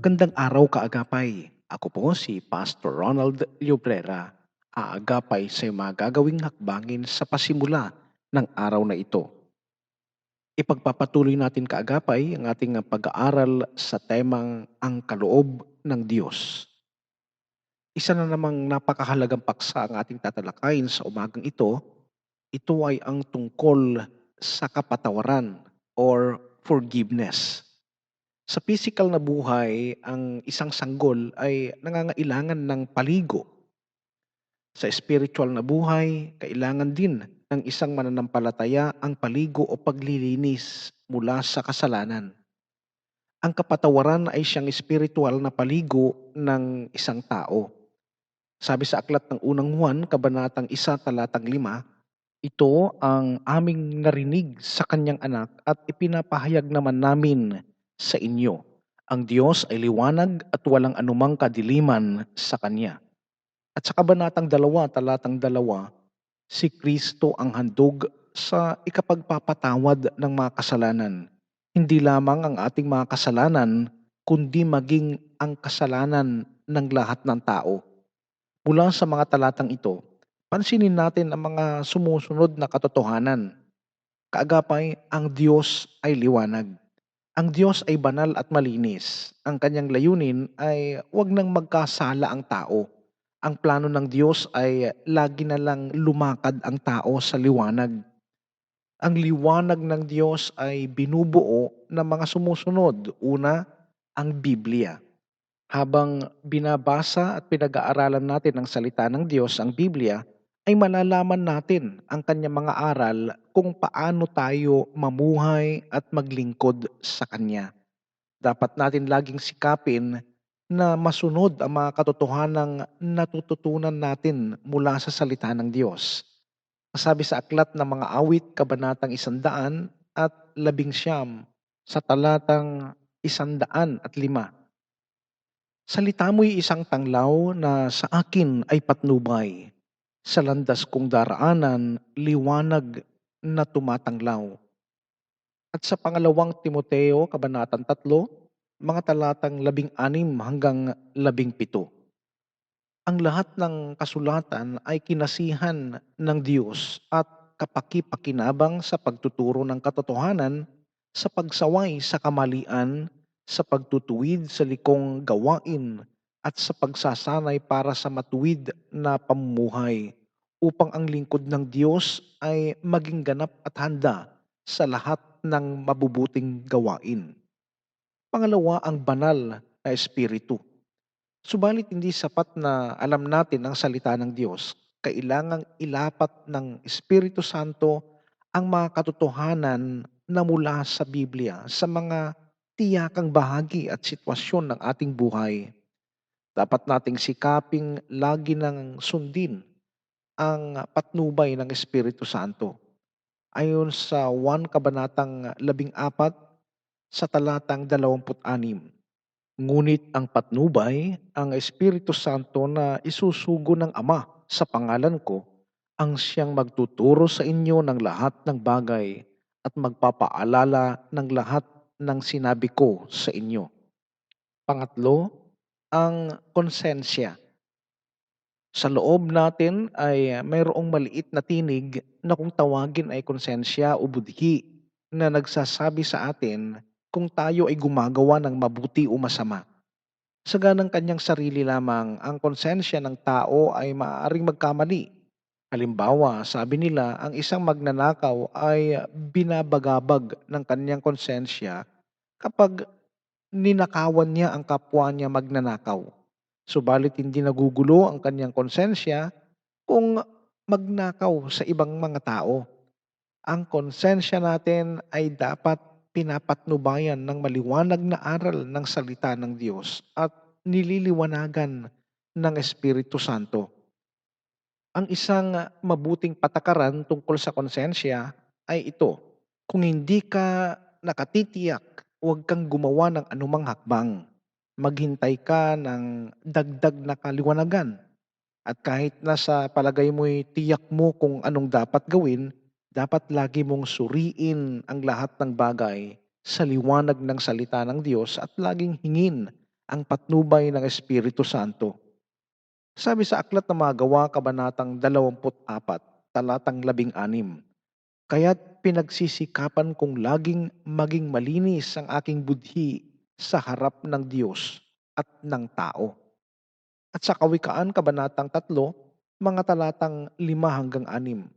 Magandang araw kaagapay. Ako po si Pastor Ronald Llobrera. Aagapay sa mga gagawing hakbangin sa pasimula ng araw na ito. Ipagpapatuloy natin kaagapay ang ating pag-aaral sa temang ang kaloob ng Diyos. Isa na namang napakahalagang paksa ang ating tatalakayin sa umagang ito. Ito ay ang tungkol sa kapatawaran or forgiveness. Sa physical na buhay, ang isang sanggol ay nangangailangan ng paligo. Sa spiritual na buhay, kailangan din ng isang mananampalataya ang paligo o paglilinis mula sa kasalanan. Ang kapatawaran ay siyang spiritual na paligo ng isang tao. Sabi sa aklat ng unang Juan, kabanatang 1, talatang 5, ito ang aming narinig sa kanyang anak at ipinapahayag naman namin sa inyo. Ang Diyos ay liwanag at walang anumang kadiliman sa Kanya. At sa kabanatang 2, talatang 2, si Kristo ang handog sa ikapagpapatawad ng mga kasalanan. Hindi lamang ang ating mga kasalanan, kundi maging ang kasalanan ng lahat ng tao. Mula sa mga talatang ito, Pansinin natin ang mga sumusunod na katotohanan. Kaagapay, ang Diyos ay liwanag. Ang Diyos ay banal at malinis. Ang kanyang layunin ay huwag nang magkasala ang tao. Ang plano ng Diyos ay lagi na lang lumakad ang tao sa liwanag. Ang liwanag ng Diyos ay binubuo ng mga sumusunod. Una, ang Biblia. Habang binabasa at pinag-aaralan natin ang salita ng Diyos, ang Biblia, ay malalaman natin ang kanyang mga aral kung paano tayo mamuhay at maglingkod sa Kanya. Dapat natin laging sikapin na masunod ang mga katotohanang natututunan natin mula sa salita ng Diyos. Sabi sa aklat ng mga awit, kabanatang isandaan at labing siyam, sa talatang isandaan at lima. Salita mo'y isang tanglaw na sa akin ay patnubay. Sa landas kong daraanan, liwanag na tumatanglaw. At sa pangalawang Timoteo, kabanatang tatlo, mga talatang labing anim hanggang labing pito. Ang lahat ng kasulatan ay kinasihan ng Diyos at kapaki-pakinabang sa pagtuturo ng katotohanan, sa pagsaway sa kamalian, sa pagtutuwid sa likong gawain, at sa pagsasanay para sa matuwid na pamumuhay, upang ang lingkod ng Diyos ay maging ganap at handa sa lahat ng mabubuting gawain. Pangalawa, ang banal na espiritu. Subalit hindi sapat na alam natin ang salita ng Diyos. Kailangang ilapat ng Espiritu Santo ang mga katotohanan na mula sa Biblia sa mga tiyakang bahagi at sitwasyon ng ating buhay. Dapat nating sikaping lagi nang sundin ang patnubay ng Espiritu Santo. Ayon sa 1 Kabanatang 14 sa talatang 26. Ngunit ang patnubay, ang Espiritu Santo na isusugo ng Ama sa pangalan ko, ang siyang magtuturo sa inyo ng lahat ng bagay at magpapaalala ng lahat ng sinabi ko sa inyo. Pangatlo, ang konsensya. Sa loob natin ay mayroong maliit na tinig na kung tawagin ay konsensya o budhi na nagsasabi sa atin kung tayo ay gumagawa ng mabuti o masama. Sa ganang kanyang sarili lamang, ang konsensya ng tao ay maaaring magkamali. Halimbawa, sabi nila, ang isang magnanakaw ay binabagabag ng kanyang konsensya kapag ninakawan niya ang kapwa niya magnanakaw. Subalit hindi nagugulo ang kanyang konsensya kung magnakaw sa ibang mga tao. Ang konsensya natin ay dapat pinapatnubayan ng maliwanag na aral ng salita ng Diyos at nililiwanagan ng Espiritu Santo. Ang isang mabuting patakaran tungkol sa konsensya ay ito. Kung hindi ka nakatitiyak, huwag kang gumawa ng anumang hakbang. Maghintay ka ng dagdag na kaliwanagan. At kahit nasa palagay mo'y tiyak mo kung anong dapat gawin, dapat lagi mong suriin ang lahat ng bagay sa liwanag ng salita ng Diyos at laging hingin ang patnubay ng Espiritu Santo. Sabi sa Aklat ng Mga Gawa, Kabanatang 24, talatang 16, Kaya't pinagsisikapan kong laging maging malinis ang aking budhi sa harap ng Diyos at ng tao. At sa Kawikaan, Kabanatang 3, mga talatang 5 hanggang 6,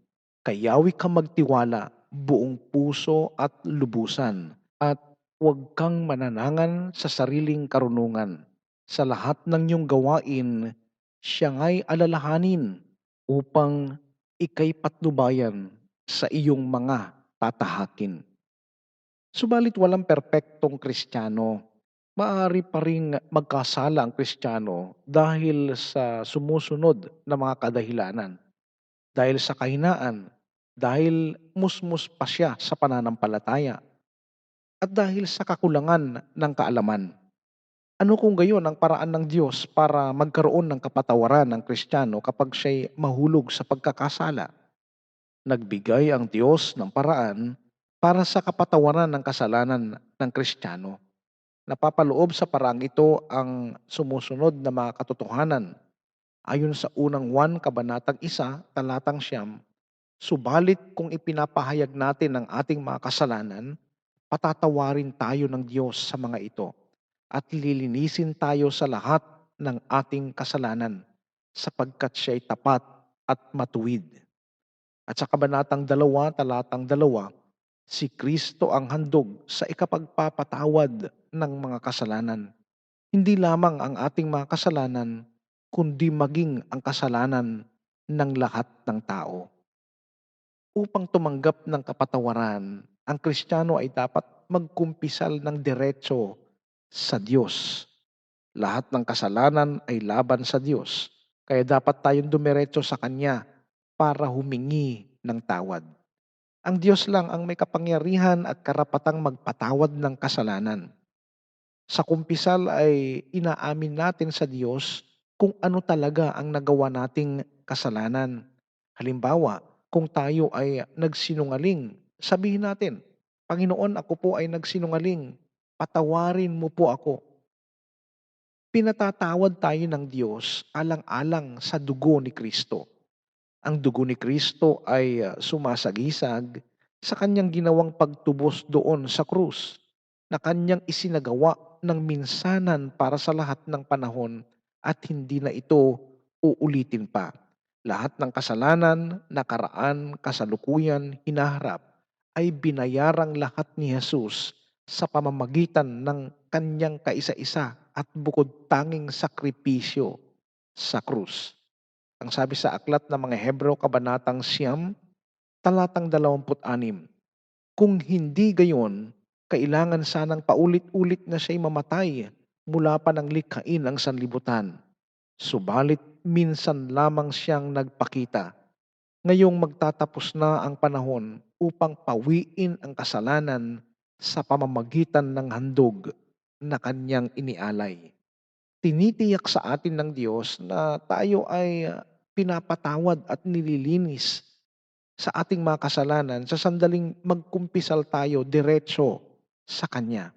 Kayawi ka magtiwala buong puso at lubusan at huwag kang mananangan sa sariling karunungan. Sa lahat ng iyong gawain, siya nga'y alalahanin upang ikay patnubayan sa iyong mga tatahakin. Subalit walang perpektong kristyano. Maaari pa rin magkasala ang kristyano dahil sa sumusunod na mga kadahilanan. Dahil sa kahinaan, dahil musmus pa siya sa pananampalataya, at dahil sa kakulangan ng kaalaman. Ano kung gayon ang paraan ng Diyos para magkaroon ng kapatawaran ng Kristiyano kapag siya'y mahulog sa pagkakasala? Nagbigay ang Diyos ng paraan para sa kapatawaran ng kasalanan ng Kristiyano. Napapaloob sa paraang ito ang sumusunod na mga katotohanan. Ayon sa unang 1 kabanatang 1 talatang siyam, subalit kung ipinapahayag natin ang ating mga kasalanan, patatawarin tayo ng Diyos sa mga ito at lilinisin tayo sa lahat ng ating kasalanan sapagkat siya'y tapat at matuwid. At sa kabanatang 2 talatang 2, si Kristo ang handog sa ikapagpapatawad ng mga kasalanan. Hindi lamang ang ating mga kasalanan, kundi maging ang kasalanan ng lahat ng tao. Upang tumanggap ng kapatawaran, ang Kristiyano ay dapat magkumpisal ng diretso sa Diyos. Lahat ng kasalanan ay laban sa Diyos, kaya dapat tayong dumiretso sa Kanya para humingi ng tawad. Ang Diyos lang ang may kapangyarihan at karapatang magpatawad ng kasalanan. Sa kumpisal ay inaamin natin sa Diyos kung ano talaga ang nagawa nating kasalanan. Halimbawa, kung tayo ay nagsinungaling, sabihin natin, Panginoon, ako po ay nagsinungaling, patawarin mo po ako. Pinatatawad tayo ng Diyos alang-alang sa dugo ni Kristo. Ang dugo ni Kristo ay uh, sumasagisag sa kanyang ginawang pagtubos doon sa krus na kanyang isinagawa ng minsanan para sa lahat ng panahon at hindi na ito uulitin pa. Lahat ng kasalanan, nakaraan, kasalukuyan, hinaharap ay binayarang lahat ni Jesus sa pamamagitan ng kanyang kaisa-isa at bukod tanging sakripisyo sa krus. Ang sabi sa aklat ng mga Hebreo kabanatang siyam, talatang 26, Kung hindi gayon, kailangan sanang paulit-ulit na siya'y mamatay mula pa ng likhain ang sanlibutan. Subalit minsan lamang siyang nagpakita. Ngayong magtatapos na ang panahon upang pawiin ang kasalanan sa pamamagitan ng handog na kanyang inialay. Tinitiyak sa atin ng Diyos na tayo ay pinapatawad at nililinis sa ating mga kasalanan sa sandaling magkumpisal tayo diretso sa Kanya.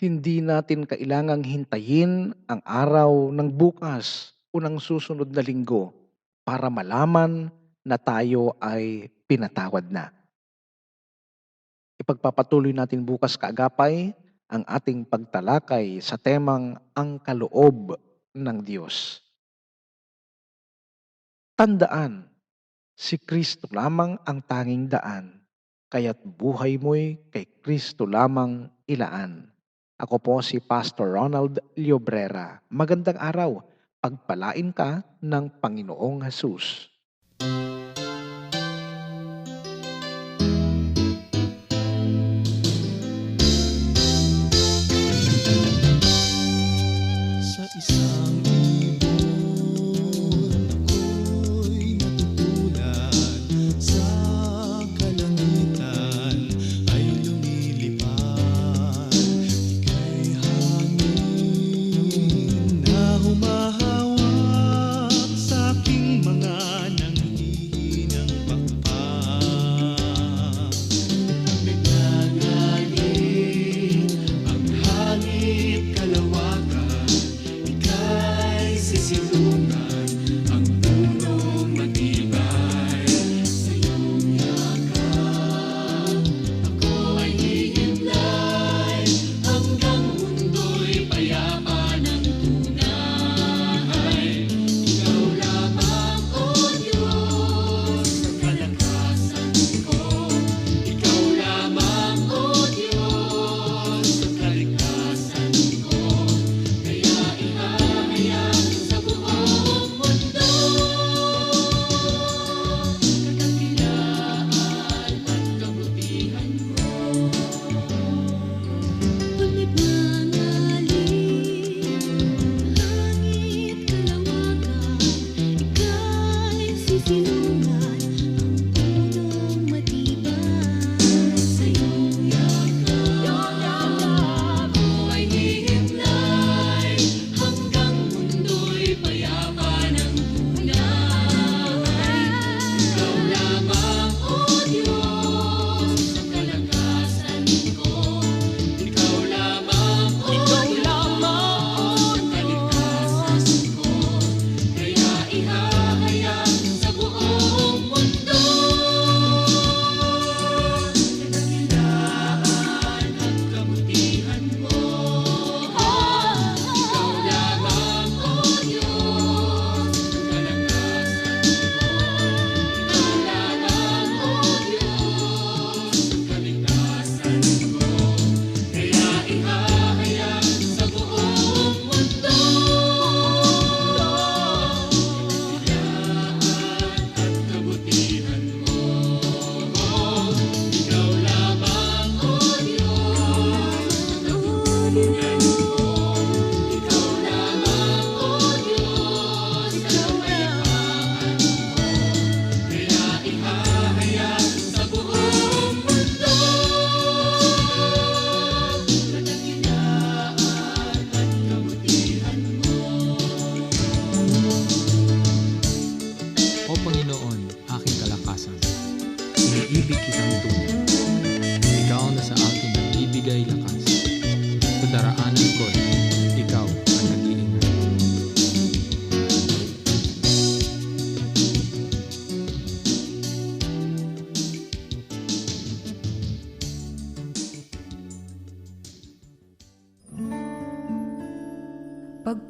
Hindi natin kailangang hintayin ang araw ng bukas o ng susunod na linggo para malaman na tayo ay pinatawad na. Ipagpapatuloy natin bukas kaagapay ang ating pagtalakay sa temang ang kaloob ng Diyos. Tandaan, si Kristo lamang ang tanging daan, kaya't buhay mo'y kay Kristo lamang ilaan. Ako po si Pastor Ronald Liobrera. Magandang araw. Pagpalain ka ng Panginoong Jesus.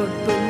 Hanggang pagbalik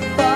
hindi